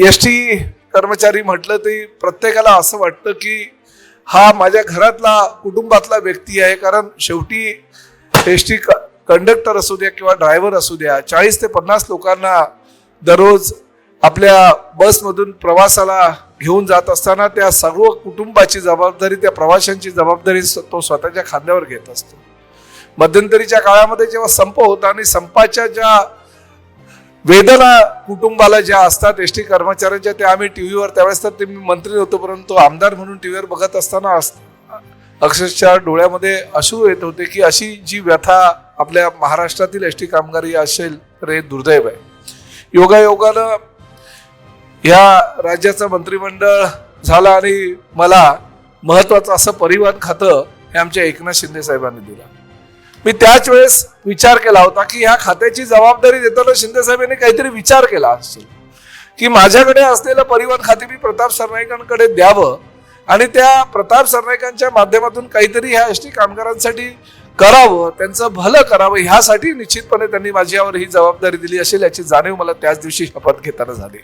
S T कर्मचारी म्हटलं तरी प्रत्येकाला असं वाटतं की हा माझ्या घरातला कुटुंबातला व्यक्ती आहे. कारण शेवटी एस टी कंडक्टर असू द्या किंवा ड्रायव्हर असू द्या चाळीस ते पन्नास लोकांना दररोज आपल्या बसमधून प्रवासाला घेऊन जात असताना त्या सर्व कुटुंबाची जबाबदारी त्या प्रवाशांची जबाबदारी तो स्वतःच्या खांद्यावर घेत असतो. मध्यंतरीच्या काळामध्ये जेव्हा संप होता आणि संपाच्या ज्या वेदना कुटुंबाला ज्या असतात एस टी कर्मचाऱ्यांच्या त्या आम्ही टी व्हीवर त्यावेळेस तर ते मी मंत्री होतो परंतु आमदार म्हणून टी व्हीवर बघत असताना अस- अक्षरशः डोळ्यामध्ये अश्रू येत होते की अशी जी व्यथा आपल्या महाराष्ट्रातील एस टी कामगारी असेल तर हे दुर्दैव आहे. योगायोगानं ह्या राज्याचं मंत्रिमंडळ झालं आणि मला महत्वाचं असं परिवहन खातं हे आमच्या एकनाथ शिंदे साहेबांनी दिलं. मी त्याच वेळेस विचार केला होता की ह्या खात्याची जबाबदारी देताना शिंदे साहेबांनी काहीतरी विचार केला असेल. की माझ्याकडे असलेलं परिवहन खाते मी प्रताप सरनाईकांकडे द्यावं आणि त्या प्रताप सरनाईकांच्या माध्यमातून काहीतरी ह्या एस टी कामगारांसाठी करावं त्यांचं भलं करावं ह्यासाठी निश्चितपणे त्यांनी माझ्यावर ही जबाबदारी दिली असेल याची जाणीव मला त्याच दिवशी शपथ घेताना झाली.